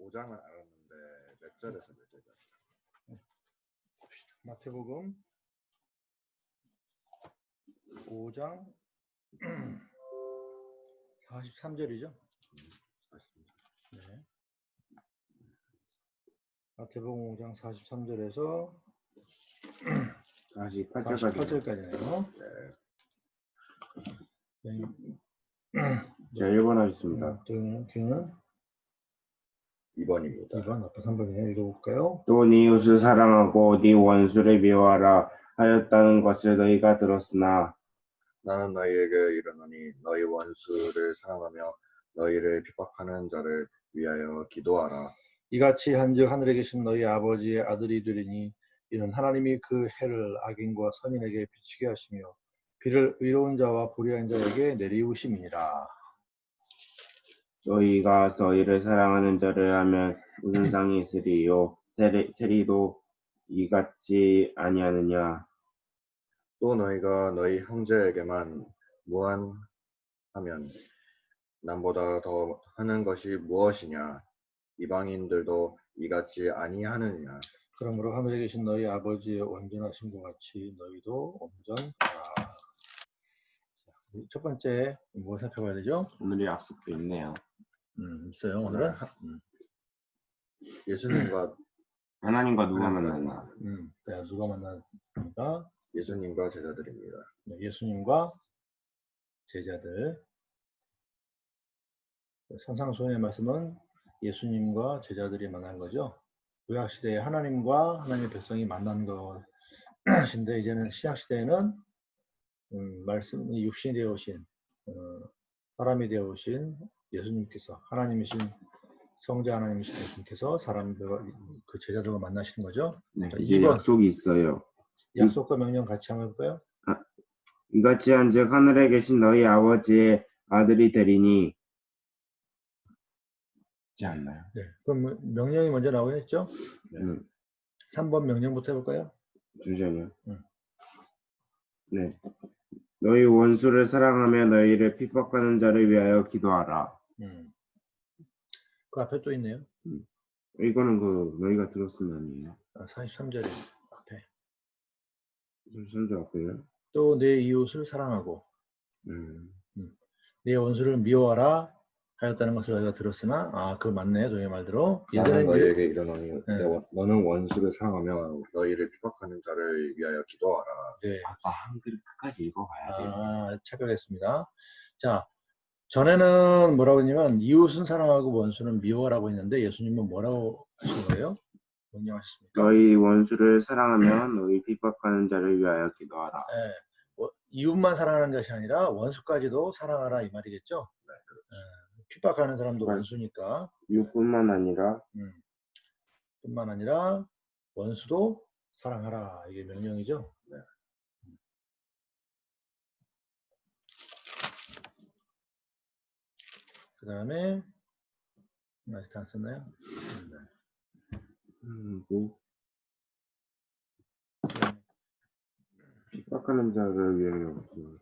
5장을 알았는데 몇 절에서 몇 절까지? 마태복음 5장 43절이죠. 네. 마태복음 5장 43절에서 48절까지. 48절까지네요. 네. 자, 1번 하겠습니다. 또는 교는 2번입니다. 2번 앞에 3번이네요. 읽어볼까요? 또 네 이웃을 사랑하고 네 원수를 미워하라 하였다는 것을 너희가 들었으나 나는 너희에게 이르노니 너희 원수를 사랑하며 너희를 핍박하는 자를 위하여 기도하라. 이같이 한즉 하늘에 계신 너희 아버지의 아들이 되리니 이는 하나님이 그 해를 악인과 선인에게 비치게 하시며 비를 의로운 자와 불의한 자에게 내리우심이니라. 너희가 너희를 사랑하는 자를 하면 무슨 상이 있으리요 세리, 세리도 이같이 아니하느냐 또 너희가 너희 형제에게만 무한하면 남보다 더 하는 것이 무엇이냐? 이방인들도 이같이 아니하느냐? 그러므로 하늘에 계신 너희 아버지의 온전하신 것 같이 너희도 온전하라. 자, 첫 번째 뭐 살펴봐야 되죠? 오늘의 약속도 있네요 음, 있어요 오늘 오늘은. 하- 음, 예수님과 하나님과 누가 만났나 음, 네, 누가 만나니까 예수님과 제자들입니다. 네, 예수님과 제자들. 산상수훈의 말씀은 예수님과 제자들이 만난 거죠. 구약 시대에 하나님과 하나님의 백성이 만난 것인데 이제는 신약 시대에는 음, 말씀이 육신이 되어 오신 어, 사람이 되어 오신 예수님께서 하나님이신 성자 하나님이신 예수님께서 사람들과 그 제자들과 만나시는 거죠. 네, 자, 이제 이번. 약속이 있어요 약속과 명령 같이 한번 해볼까요? 이같이 한즉 하늘에 계신 너희 아버지의 아들이 되리니 있지 않나요? 네. 그럼 명령이 먼저 나오겠죠? 음, 3번 명령부터 해볼까요? 잠시만요 음. 네 너희 원수를 사랑하며 너희를 핍박하는 자를 위하여 기도하라 음. 그 앞에 또 있네요. 이거는 그 너희가 들었으면 아니에요 43절에 앞에. 선조 앞에요 또 내 이웃을 사랑하고 음. 내 원수를 미워하라 하였다는 것을 너희가 들었으나 아 그 맞네 너희 말대로 나는 예전에 너희에게 이르노니 네. 너는 원수를 사랑하며 너희를 핍박하는 자를 위하여 기도하라. 네. 아까 한글 끝까지 읽어봐야 돼요 아, 착각했습니다. 자, 전에는 뭐라고 했냐면 이웃은 사랑하고 원수는 미워하라고 했는데 예수님은 뭐라고 하신 거예요? 명령하셨습니까? 너희 원수를 사랑하며 너희 핍박하는 자를 위하여 기도하라. 예, 뭐, 이웃만 사랑하는 것이 아니라 원수까지도 사랑하라 이 말이겠죠. 예, 핍박하는 사람도 네. 원수니까 이뿐만 아니라 음, 뿐만 아니라 원수도 사랑하라 이게 명령이죠. 그 다음에 아직 안 썼나요? 음, 뭐 핍박하는 자를 위하여 기도.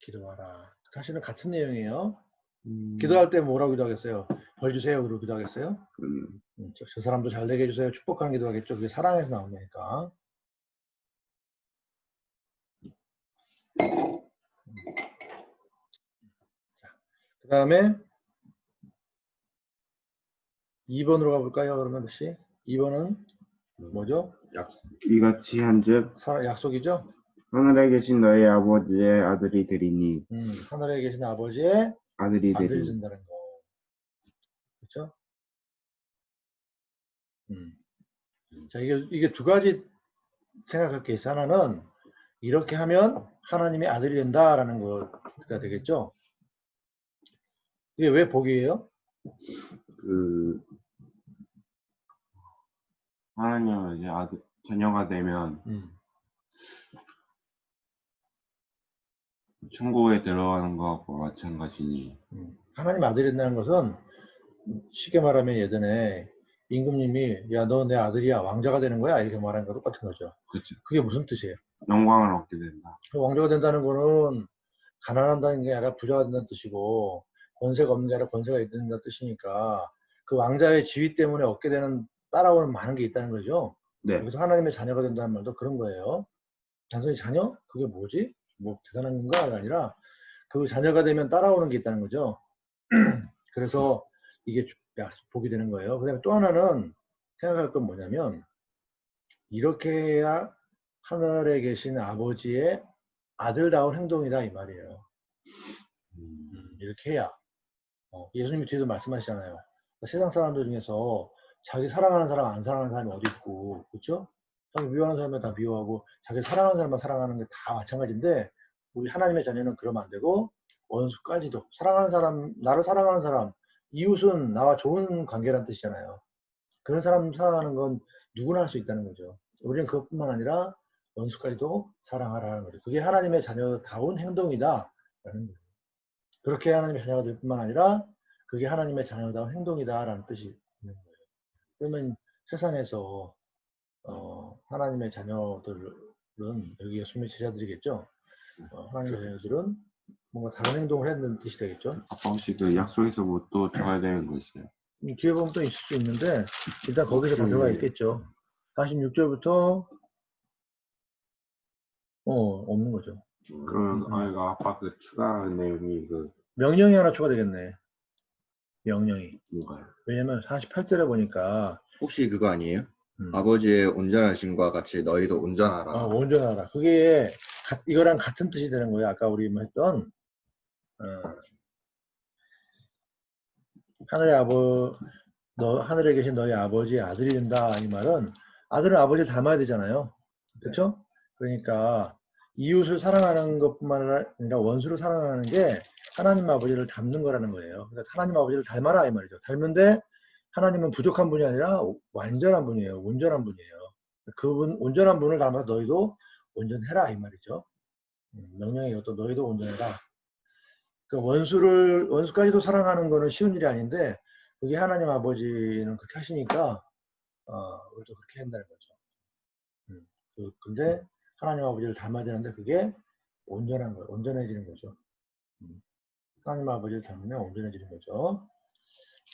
기도하라. 사실은 같은 내용이에요. 음, 기도할 때 뭐라고 기도하겠어요? 벌 주세요. 그러고 기도하겠어요? 음, 음, 저, 저 사람도 잘 되게 해주세요. 축복한 기도하겠죠. 그게 사랑에서 나온 거니까. 그 다음에 2번으로 가볼까요? 그러면 다시 2번은 뭐죠? 약 이같이 한즉 사- 약속이죠? 하늘에 계신 너희 아버지의 아들이 되리니 음, 하늘에 계신 아버지의 아들이 아들이 되리니 된다는 거. 그렇죠? 음. 자, 이게, 이게 두 가지 생각할 게 있어. 하나는 이렇게 하면 하나님의 아들이 된다라는 거가 되겠죠? 이게 왜 복이에요? 그 하나님은 이제 아들 자녀가 되면 음. 천국에 들어가는 것과 마찬가지니 음. 하나님 아들이 된다는 것은 쉽게 말하면 예전에 임금님이 야 너 내 아들이야 왕자가 되는 거야 이렇게 말하는 거 똑같은 거죠. 그렇죠. 그게 무슨 뜻이에요? 영광을 얻게 된다. 그 왕자가 된다는 거는 가난한다는 게 아니라 부자가 된다는 뜻이고 권세가 없는 게 아니라 권세가 있다는 뜻이니까 그 왕자의 지위 때문에 얻게 되는 따라오는 많은 게 있다는 거죠. 네. 여기서 하나님의 자녀가 된다는 말도 그런 거예요. 단순히 자녀? 그게 뭐지? 뭐 대단한 건가가 아니라 그 자녀가 되면 따라오는 게 있다는 거죠. 그래서 이게 약- 복이 되는 거예요. 그 다음에 또 하나는 생각할 건 뭐냐면 이렇게 해야 하늘에 계신 아버지의 아들다운 행동이다 이 말이에요. 음, 이렇게 해야. 어, 예수님이 뒤에도 말씀하시잖아요. 세상 사람들 중에서 자기 사랑하는 사람, 안 사랑하는 사람이 어디 있고, 그렇죠? 자기 미워하는 사람은 다 미워하고, 자기 사랑하는 사람만 사랑하는 게 다 마찬가지인데, 우리 하나님의 자녀는 그러면 안 되고, 원수까지도 사랑하는 사람, 나를 사랑하는 사람, 이웃은 나와 좋은 관계란 뜻이잖아요. 그런 사람 사랑하는 건 누구나 할 수 있다는 거죠. 우리는 그것뿐만 아니라 원수까지도 사랑하라는 거죠. 그게 하나님의 자녀다운 행동이다라는 거예요. 그렇게 하나님의 자녀가 될 뿐만 아니라 그게 하나님의 자녀다운 행동이다라는 뜻이. 그러면 세상에서 어, 하나님의 자녀들은 여기 예수님의 제자들이겠죠. 어, 하나님의 자녀들은 뭔가 다른 행동을 되는 뜻이 되겠죠. 아빠 혹시 그 약속에서 뭐또 적어야 되는 거 있어요? 이 뒤에 보면 또 있을 수 있는데 일단 거기서 다 음. 들어가 있겠죠. 46절부터 어 없는 거죠. 그러면 음. 아이가 아빠 그 추가 내용이 그 명령이 하나 추가되겠네. 명령이. 왜냐면 48절에 보니까 혹시 그거 아니에요? 음, 아버지의 온전하심과 같이 너희도 온전하라. 어, 온전하다. 그게 가- 이거랑 같은 뜻이 되는 거예요. 아까 우리 뭐 했던 어, 하늘의 아버 너 하늘에 계신 너희 아버지의 아들이 된다 이 말은 아들은 아버지를 닮아야 되잖아요. 그렇죠? 그러니까 이웃을 사랑하는 것뿐만 아니라 원수를 사랑하는 게 하나님 아버지를 닮는 거라는 거예요. 그러니까 하나님 아버지를 닮아라 이 말이죠. 닮는데 하나님은 부족한 분이 아니라 완전한 분이에요. 온전한 분이에요. 그분 온전한 분을 닮아서 너희도 온전해라 이 말이죠. 음, 명령이 이것도 너희도 온전해라. 그 원수를 원수까지도 사랑하는 거는 쉬운 일이 아닌데 그게 하나님 아버지는 그렇게 하시니까 어, 우리도 그렇게 한다는 거죠. 음, 그- 근데 하나님 아버지를 닮아야 되는데 그게 온전한 거예요. 온전해지는 거죠. 음, 하나님 아버지를 닮으면 온전해지는 거죠.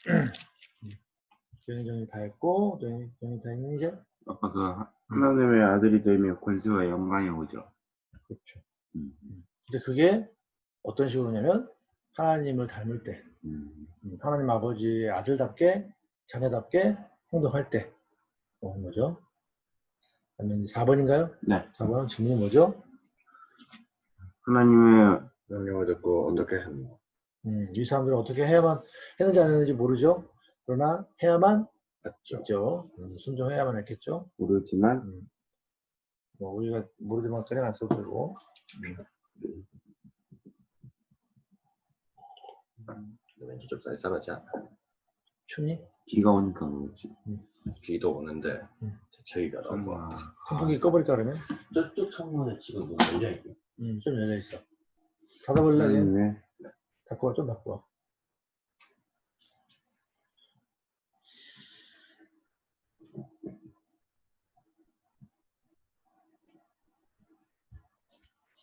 정리 다 했고 정리 다 했는 게 아빠 그 하- 하나님의 아들이 되면 권세와 영광이 오죠. 그렇죠. 음. 근데 그게 어떤 식으로냐면 하나님을 닮을 때, 음. 음, 하나님 아버지의 아들답게 자녀답게 행동할 때 오는 거죠. 그러면 4번인가요? 네. 4번은 질문이 뭐죠? 하나님의 명령을 듣고 어떻게 했노? 음, 이 사람들은 어떻게 해야만 했는지 안 했는지 모르죠. 그러나 해야만 맞죠? 했죠. 음, 순종해야만 했겠죠. 모르지만 음, 뭐 우리가 모르지만 그냥 안 써도 되고. 왠지 좀 쌀쌀하지 않아? 춥니? 비가 오니까 그렇지. 비도 오는데 음. 재채기가 나고 아, 선풍기 꺼버릴까 그러면? 저쪽 창문에 지금 문 열려 있고 음, 좀 열려 있어. 닫아볼래? 하나님의 닫고 와, 좀 닫고 와.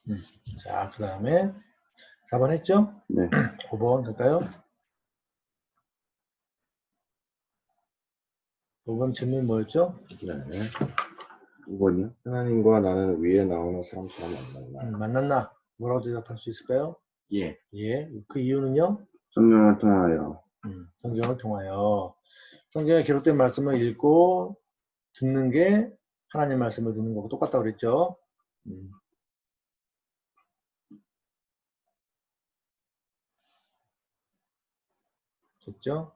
음, 자, 그 다음에 4번 했죠? 네. 5번 갈까요? 5번 질문 뭐였죠? 네. 5번이요? 하나님과 나는 위에 나오는 사람처럼 만났나? 음, 만났나? 뭐라고 대답할 수 있을까요? 예. 예. 그 이유는요? 성경을 통하여 음, 성경을 통하여 성경에 기록된 말씀을 읽고 듣는 게 하나님 말씀을 듣는 거고 똑같다고 그랬죠. 음. 됐죠?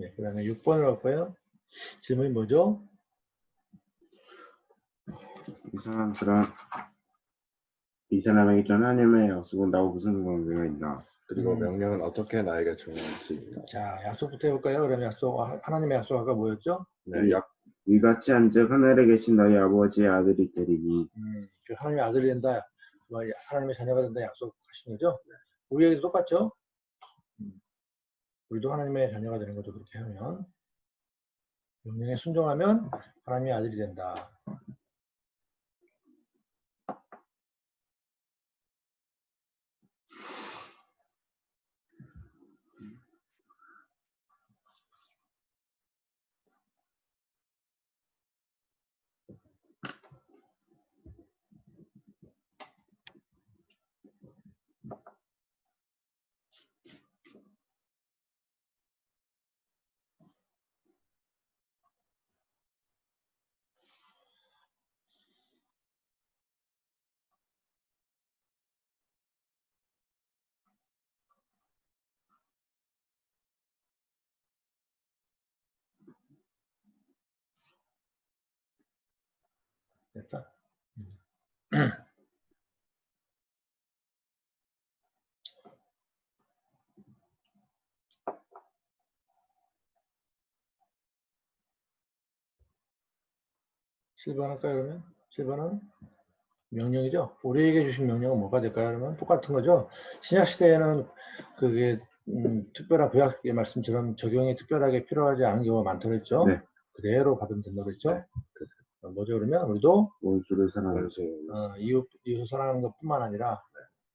네, 그 다음에 6번을 할까요? 질문이 뭐죠? 이 사람들은 이 사람에게 전 하나님의 약속은 나고 무슨 관계가 있나? 그리고 음. 명령은 어떻게 나에게 적용할 수 있나? 자, 약속부터 해볼까요? 그러면 약속, 아, 하나님의 약속 아까 뭐였죠? 네, 약 이같이 한즉 하늘에 계신 너희 아버지의 아들이 되리니 음, 그 하나님의 아들이 된다, 뭐 하나님의 자녀가 된다 약속하신 거죠? 우리에게도 똑같죠? 음, 우리도 하나님의 자녀가 되는 거죠. 그렇게 하면 명령에 순종하면 하나님의 아들이 된다. 음. 실반 할까요, 그러면? 실반은 명령이죠. 우리에게 주신 명령은 뭐가 될까요? 그러면 똑같은 거죠. 신약 시대에는 그게 음, 특별한 구약의 말씀처럼 적용이 특별하게 필요하지 않은 경우가 많다고 했죠. 네. 그대로 받으면 된다고 그랬죠. 네. 어, 뭐죠 그러면 우리도 원수를 사랑하는 원수 어, 이웃 이웃을 사랑하는 것뿐만 아니라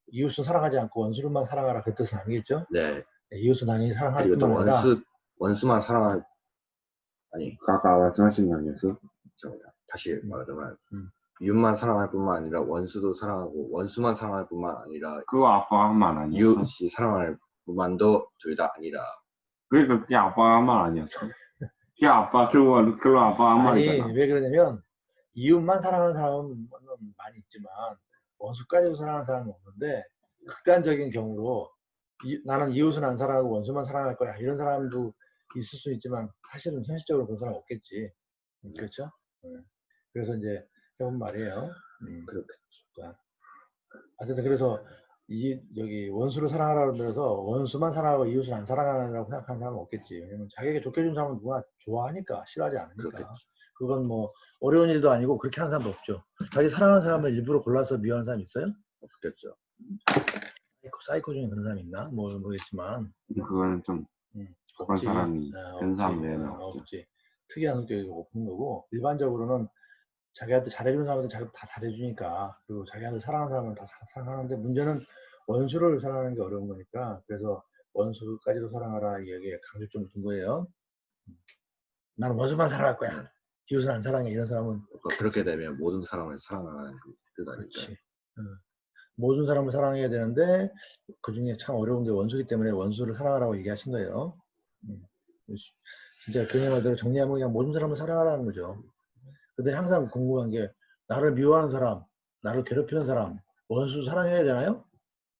이웃을 사랑하지 않고 원수를만 사랑하라 그 뜻은 아니겠죠. 네 네, 이웃을 당연히 사랑할 그리고 또 뿐만 아니라 원수 원수만 사랑할 아니 아까 말씀하신 거 아니었어? 죄송합니다. 다시 말하자면 음. 이웃만 사랑할 뿐만 아니라 원수도 사랑하고 원수만 사랑할 뿐만 아니라 그거 한말 아니었어? 이웃이 사랑할 뿐만도 둘 다 아니라 그러니까 그게 말 아니었어? 그게 아빠 그거 그거 아빠가 한 아니 말이잖아. 왜 그러냐면 이웃만 사랑하는 사람은 많이 있지만 원수까지도 사랑하는 사람은 없는데 극단적인 경우로 이- 나는 이웃은 안 사랑하고 원수만 사랑할 거야 이런 사람도 있을 수 있지만 사실은 현실적으로 그런 사람 없겠지 음, 그렇죠? 네. 그래서 이제 해본 말이에요. 음, 그렇겠죠. 어쨌든 그래서 이 여기 원수를 사랑하라고 그래서 원수만 사랑하고 이웃을 안 사랑하라고 생각하는 사람은 없겠지. 왜냐면 자기에게 좋게 준 사람은 누구나 좋아하니까 싫어하지 않으니까. 그렇겠죠. 그건 뭐 어려운 일도 아니고 그렇게 하는 사람도 없죠. 자기 사랑하는 사람을 일부러 골라서 미워하는 사람 있어요? 없겠죠. 사이코, 사이코 중에 그런 사람 있나? 뭐 모르겠지만. 그거는 좀 음, 그런 없지. 사람이 아, 그런 사람. 외에는 아. 없지. 특이한 성격이 없는 거고 일반적으로는 자기한테 잘해주는 사람한테 자기 다 잘해주니까 그리고 자기한테 사랑하는 사람은 다 사- 사랑하는데 문제는 원수를 사랑하는 게 어려운 거니까 그래서 원수까지도 사랑하라 이게 강조점을 둔 거예요. 음. 나는 원수만 사랑할 거야. 이웃은 안 사랑해. 이런 사람은 그러니까 그렇게 되면 모든 사람을 사랑하는 뜻 아닐까요? 그렇지. 응. 모든 사람을 사랑해야 되는데 그 중에 참 어려운 게 원수기 때문에 원수를 사랑하라고 얘기하신 거예요. 음. 진짜 그녀 말대로 정리하면 그냥 모든 사람을 사랑하라는 거죠. 근데 항상 궁금한 게 나를 미워하는 사람, 나를 괴롭히는 사람, 원수 사랑해야 되나요?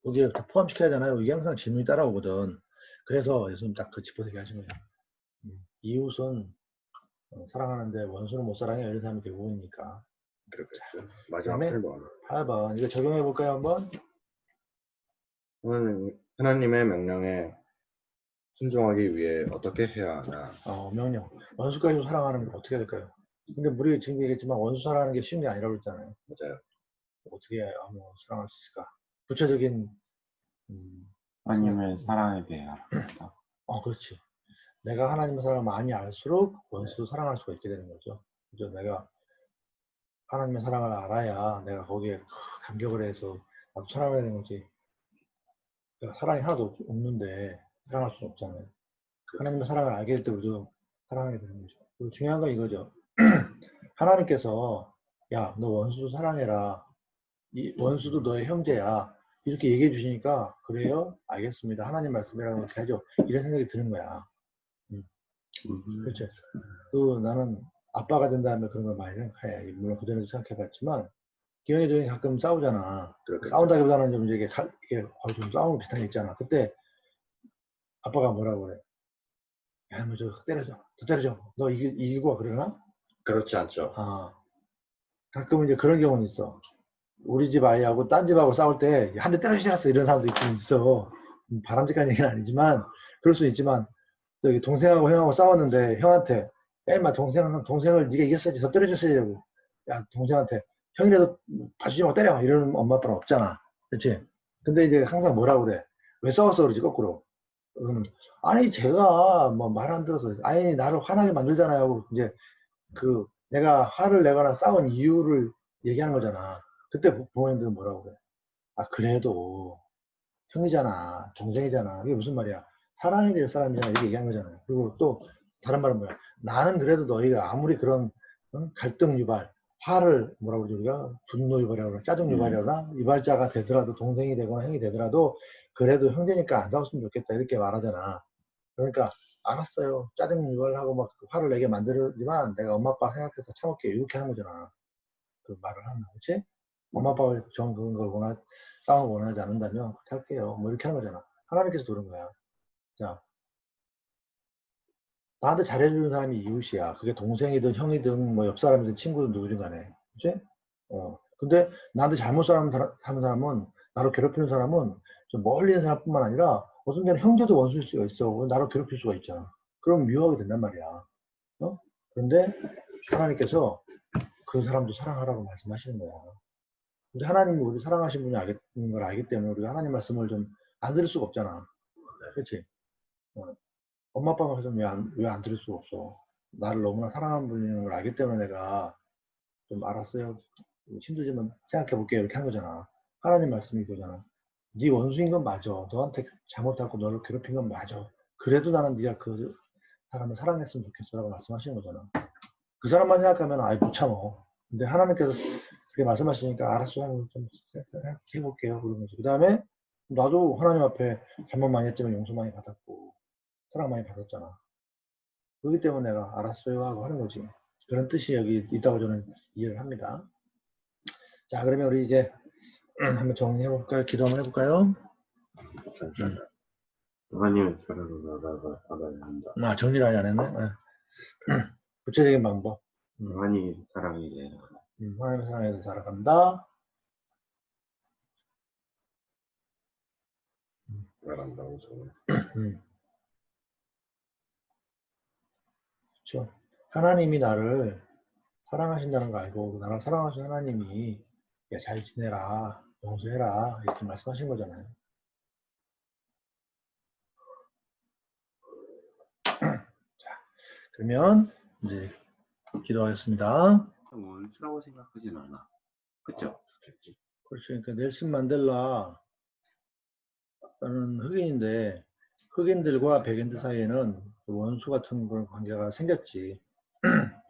여기에 다 포함시켜야 되나요? 이게 항상 질문이 따라오거든. 그래서 예수님 딱 그 짚어서 얘기하신 거예요. 음. 이웃은 어, 사랑하는데 원수는 못 사랑해 이런 사람이 대부분이니까. 그렇겠죠. 마지막 그다음에 8번. 8번 이거 적용해 볼까요 한번? 하나님, 하나님의 명령에 순종하기 위해 어떻게 해야 하나? 어, 명령. 원수까지 사랑하는 건 어떻게 해야 될까요? 근데 우리 지금 얘기했지만 원수 사랑하는 게 쉬운 게 아니라고 했잖아요. 맞아요. 어떻게 아무 사랑할 수 있을까? 구체적인 음, 하나님의 사랑에 대해 알았다. 어, 그렇지. 내가 하나님의 사랑을 많이 알수록 원수도 사랑할 수가 있게 되는 거죠. 그죠? 내가 하나님의 사랑을 알아야 내가 거기에 감격을 해서 나도 사랑해야 되는 거지. 내가 사랑이 하나도 없- 없는데 사랑할 수는 없잖아요. 하나님의 사랑을 알게 될 때 우리도 사랑하게 되는 거죠. 그리고 중요한 건 이거죠. 하나님께서 야, 너 원수도 사랑해라. 이 원수도 너의 형제야. 이렇게 얘기해 주시니까 그래요? 알겠습니다. 하나님 말씀이라고 이렇게 하죠. 이런 생각이 드는 거야. 음. 그렇죠. 또 나는 아빠가 된 다음에 그런 걸 많이 생각해. 물론 그전에도 생각해봤지만 기영이 동이 가끔 싸우잖아. 그렇겠죠. 싸운다기보다는 좀 이게 가, 이게 거의 좀거 비슷한 게 있잖아. 그때 아빠가 뭐라고 그래? 야, 뭐저 때려줘. 더 때려줘. 너 이기, 이기고 와 그러나? 그렇지 않죠. 아. 가끔은 이제 그런 경우는 있어. 우리 집 아이하고 딴 집하고 싸울 때 한 대 때려주셨어 이런 사람도 있긴 있어. 음, 바람직한 얘기는 아니지만 그럴 수 있지만 저기 동생하고 형하고 싸웠는데 형한테 야 임마 동생 동생을 네가 이겼어야지 더 때려줬어야지 야 동생한테 형이라도 봐주지 말고 때려 이러는 엄마 아빠는 없잖아. 그렇지? 근데 이제 항상 뭐라고 그래? 왜 싸웠어 그러지 거꾸로. 그러면 아니 제가 뭐 말 안 들어서 아니 나를 화나게 만들잖아요. 이제 그 내가 화를 내거나 싸운 이유를 얘기하는 거잖아. 그때 부- 부모님들은 뭐라고 그래? 아 그래도 형이잖아, 동생이잖아. 이게 무슨 말이야? 사랑해야 될 사람이잖아. 이렇게 얘기하는 거잖아요. 그리고 또 다른 말은 뭐야? 나는 그래도 너희가 아무리 그런 응? 갈등 유발, 화를 뭐라고 그러지 우리가 분노 유발이라고 그러나 짜증 유발이라나 유발자가 되더라도 동생이 되거나 형이 되더라도 그래도 형제니까 안 싸웠으면 좋겠다 이렇게 말하잖아. 그러니까 알았어요. 짜증 유발하고 막 화를 내게 만들지만 내가 엄마 아빠 생각해서 참을게 이렇게 하는 거잖아. 그 말을 하면 그렇지? 엄마 아빠가 정 그런 걸 원하 싸움을 원하지 않는다면 그렇게 할게요. 뭐 이렇게 하는 거잖아. 하나님께서 그런 거야. 자, 나한테 잘해주는 사람이 이웃이야. 그게 동생이든 형이든 뭐 옆 사람이든 친구든 누구든 간에. 그치? 어. 근데 나한테 잘못 사람- 사는 사람은 나를 괴롭히는 사람은 좀 멀리 있는 사람뿐만 아니라 어떤 때는 형제도 원수일 수가 있어. 나를 괴롭힐 수가 있잖아. 그럼 미워하게 된단 말이야. 어? 그런데 하나님께서 그 사람도 사랑하라고 말씀하시는 거야. 근데 하나님이 우리 사랑하신 분이 알겠는 걸 알기 때문에 우리가 하나님 말씀을 좀 안 들을 수가 없잖아. 그렇지? 어. 엄마 아빠가 좀왜 안, 왜 안 들을 수가 없어. 나를 너무나 사랑하는 분인 걸 알기 때문에 내가 좀 알았어요. 힘들지만 생각해 볼게요. 이렇게 한 거잖아. 하나님 말씀이 이거잖아. 네 원수인 건 맞아. 너한테 잘못하고 너를 괴롭힌 건 맞아. 그래도 나는 네가 그 사람을 사랑했으면 좋겠어라고 말씀하시는 거잖아. 그 사람만 생각하면 아예 못 참어. 근데 하나님께서 그렇게 말씀하시니까 알았어. 하고 좀 해볼게요. 그러면서 그 다음에 나도 하나님 앞에 잘못 많이 했지만 용서 많이 받았고 사랑 많이 받았잖아. 그렇기 때문에 내가 알았어요 하고 하는 거지. 그런 뜻이 여기 있다고 저는 이해를 합니다. 자, 그러면 우리 이제 한번 정리해 볼까요? 기도 한번 해볼까요? 잠시만요. 하나님의 사랑을 알아- 알아야 한다. 아, 정리를 아직 안 했네. 네. 구체적인 방법. 하나님의 사랑에 대해 음, 하나님의 사랑에 대해서 알아간다. 말한다고 저는. 음. 그렇죠. 하나님이 나를 사랑하신다는 거 알고 나를 사랑하신 하나님이 야, 잘 지내라, 용서해라 이렇게 말씀하신 거잖아요. 자, 그러면 이제 기도하겠습니다. 원수라고 생각하진 않아. 그쵸? 좋겠지. 그렇죠. 그러니까 넬슨 만델라는 흑인인데 흑인들과 백인들 사이에는 원수 같은 그런 관계가 생겼지.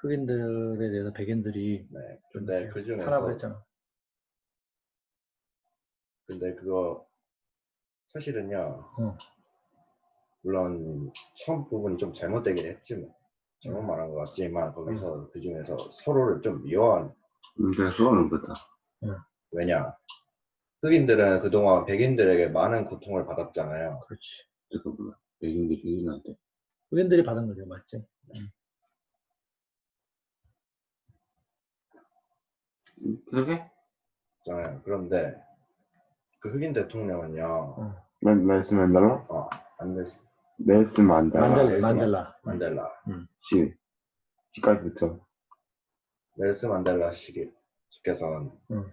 흑인들에 대해서 백인들이 네. 근데 그 탄압을 중에서 했잖아. 근데 그거 사실은요. 어. 물론 처음 부분이 좀 잘못되긴 했지만 잘못 말한 것 같지만 거기서 그 중에서 서로를 좀 미워한 음, 그래서 는 거다. 왜냐 흑인들은 그동안 백인들에게 많은 고통을 받았잖아요. 그렇지. 잠깐만. 백인들이 흑인한테. 흑인들이 받은 거죠, 맞지? 음, 그러게? 잖아요. 그런데 그 흑인 대통령은요. 어. 말, 말씀 안 달라? 어, 안델 넬슨 만델라. 만델, 넬슨 만델라. 만델라, 씨. 시까지부터. 넬슨 만델라 씨께- 씨께서는 음.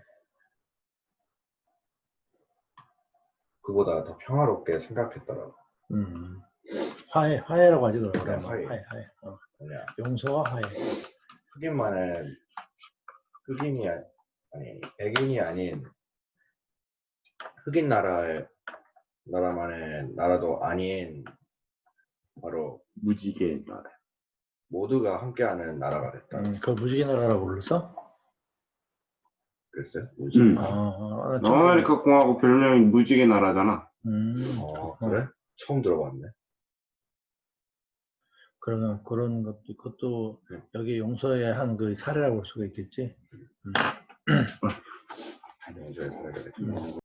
그보다 더 평화롭게 생각했더라고. 음. 화해, 화해라고 하지, 그걸. 네, 화해. 화해, 화해. 어. 왜냐 용서와 화해. 흑인만은 흑인이 아- 아니 백인이 아닌 흑인 나라의 나라만의 나라도 아닌 바로 무지개 나라. 모두가 함께하는 나라가 됐다. 음, 그 무지개 나라라고 불렀어? 글쎄, 뭐지? 음. 아, 아, 처음- 아메리카 공화국 별명이 무지개 나라잖아. 음, 어, 그래? 처음 들어봤네. 그러면 그런 것도 그것도 네. 여기 용서에 한그 사례라고 볼 수가 있겠지. 용서의 사례가. 음.